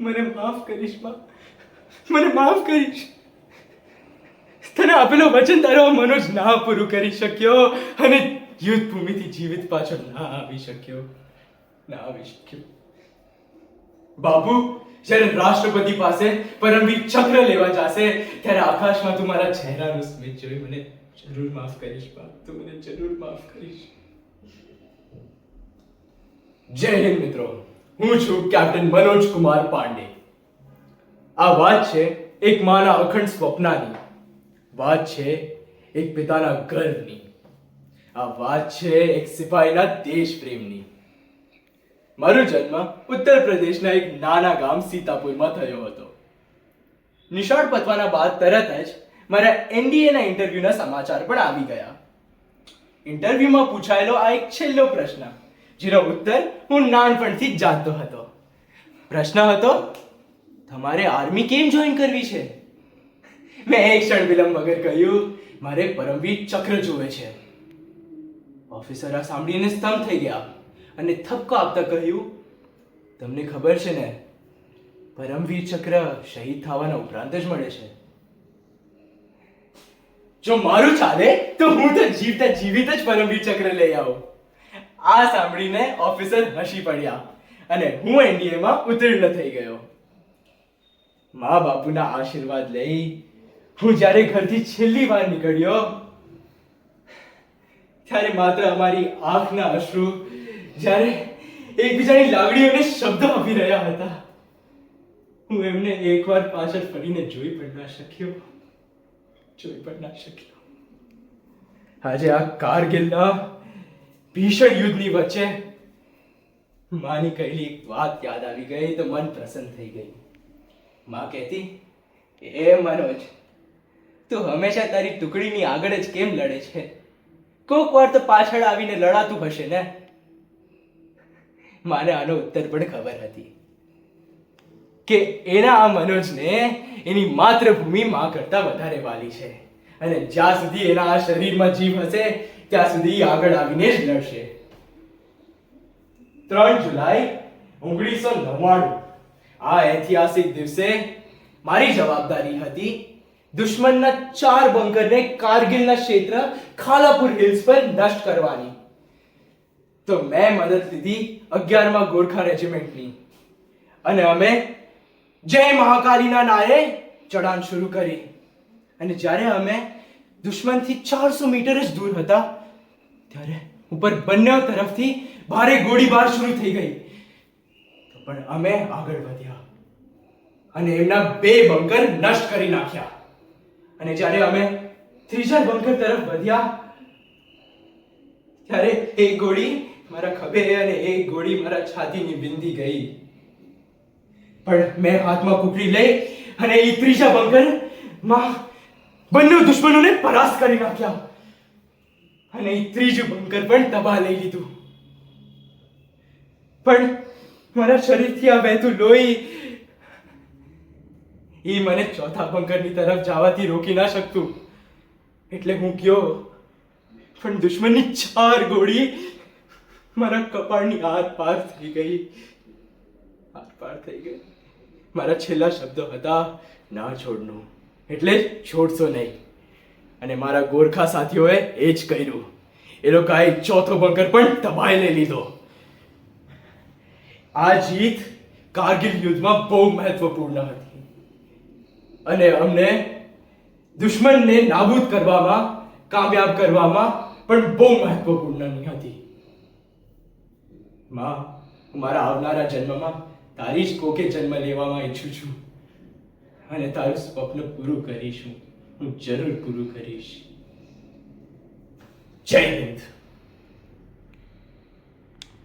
મને માફ કરીશ, માં. મને માફ કરીશ. તને આપેલો વચન તારો મનોજ ના પૂરું કરી શક્યો અને યુદ્ધ ભૂમિથી જીવિત પાછો ના આવી શક્યો. ના આવી શક્યો. બાબુ જ્યારે રાષ્ટ્રપતિ પાસે પરમવીર ચક્ર લેવા જશે, ત્યારે આકાશમાં તું મારા ચહેરાનું સ્મિત જોઈ મને જરૂર માફ કરીશ બા તું મને જરૂર માફ કરીશ. જય હિન્દ, મિત્રો. હું છું કેપ્ટન મનોજ કુમાર પાંડે આ વાત છે એક માના અખંડ સ્વપ્નાની. વાત છે એક પિતાના ગર્વની આ વાત છે એક સિપાહીના દેશ પ્રેમની. મારો જન્મ ઉત્તર પ્રદેશના એક નાના ગામ સીતાપુરમાં થયો હતો. નિશાળ પતવાના બાદ તરત જ મારા એનડીએના ઇન્ટરવ્યુના સમાચાર પણ આવી ગયા. ઇન્ટરવ્યુમાં પૂછાયેલો આ એક છેલ્લો પ્રશ્ન. જેનો ઉત્તર હું નાનપણથી જ જાણતો હતો. પ્રશ્ન હતો, તમારે આર્મી કેમ જોઈન કરવી છે? મેં એક ક્ષણ વિલંબ વગર કહ્યું, મારે પરમવીર ચક્ર જોવે છે. ઓફિસર આ સાંભળીને સ્તંભ થઈ ગયા અને થપકો આપતા કહ્યું, તમને ખબર છે ને, પરમવીર ચક્ર શહીદ થવાના ઉપરાંત જ મળે છે. જો મારું ચાલે, તો હું તો જીવતા જીવિત જ પરમવીર ચક્ર લઈ આવું. આ સાંભળીને ઓફિસર હસી પડ્યા અને હું એનડીએમાં ઉત્તીર્ણ થઈ ગયો. મા બાપુના આશીર્વાદ લઈ હું જ્યારે ઘરથી છેલ્લી વાર નીકળ્યો, ત્યારે માત્ર અમારી આંખના અશ્રુ જ્યારે એકબીજાની લાગણીઓને શબ્દો આપી રહ્યા હતા. હું એમને એકવાર પાછળ ફરીને જોઈ પણ ના શક્યો, જોઈ પણ ના શક્યો. આજે આ કારગિલના ભીષણ યુદ્ધની વચ્ચે માની કહેલી એક વાત યાદ આવી ગઈ તો મન પ્રસન્ન થઈ ગઈ માં કહેતી એ મનોજ, તું હંમેશા તારી ટુકડીની આગળ જ કેમ લડે છે? કોક વાર તો પાછળ આવીને લડાતું હશે ને? મારે આનો ઉત્તર પણ ખબર હતી કે એના આ મનોજને એની માતૃભૂમિ માં કરતા વધારે વાલી છે. અને જ્યાં સુધી એના આ શરીરમાં જીવ હશે ત્યાં સુધી આગળ આવીને જ લડશે. ત્રણ જુલાઈ ઓગણીસો નવ્વાણું. આ ઐતિહાસિક દિવસે મારી જવાબદારી હતી દુશ્મનના ચાર બંકરને કારગિલના ક્ષેત્ર ખાલાપુર હિલ્સ પર નષ્ટ કરવાની. તો મેં મદદ લીધી અગિયારમાં ગોરખા રેજિમેન્ટની. અને અમે જય મહાકાલીના નારે ચઢાણ શરૂ કરી. અને જ્યારે અમે દુશ્મનથી ચારસો મીટર જ દૂર હતા ત્યારે ઉપર બંને તરફથી ભારે ગોળીબાર શરૂ થઈ ગઈ. પણ અમે આગળ વધ્યા અને એમના બે બંકર નષ્ટ કરી નાખ્યા. અને જ્યારે અમે ત્રીજા બંકર તરફ વધ્યા, ત્યારે એક ગોળી મારા ખભે અને એક ગોળી મારા છાતીની બિંદી ગઈ. પણ મેં હાથમાં કુકડી લઈ અને એ ત્રીજા બંકરમાં બંને દુશ્મનોને પરાસ્ત કરી નાખ્યા. અને એ ત્રીજું બંકર પણ તબાહ લઈ લીધું. પણ મારા શરીરથી આ વહેતું લોહી એ મને ચોથા બંકરની તરફ જવાથી રોકી ના શકતું. એટલે હું ગયો. પણ દુશ્મનની ચાર ગોળી મારા કપાળની આરપાર થઈ ગઈ. આરપાર થઈ ગઈ. મારા છેલ્લા શબ્દો હતા, ના છોડનું. એટલે છોડશો નહીં. અને મારા ગોરખા સાથીઓએ એ જ કર્યું. એ લોકોએ ચોથો બંકર પણ લઈ લીધો. આ જીત કારગિલ યુદ્ધમાં બહુ મહત્વપૂર્ણ હતી. અને અમને દુશ્મનને નાબૂદ કરવામાં, કામયાબ કરવામાં પણ બહુ મહત્વપૂર્ણ હતી. માં, હું મારા આવનારા જન્મમાં તારી જ કોકે જન્મ લેવામાં ઈચ્છું છું. અને તારું સ્વપ્ન પૂરું કરીશ. હું જરૂર પૂરું કરીશ. જય હિન્દ.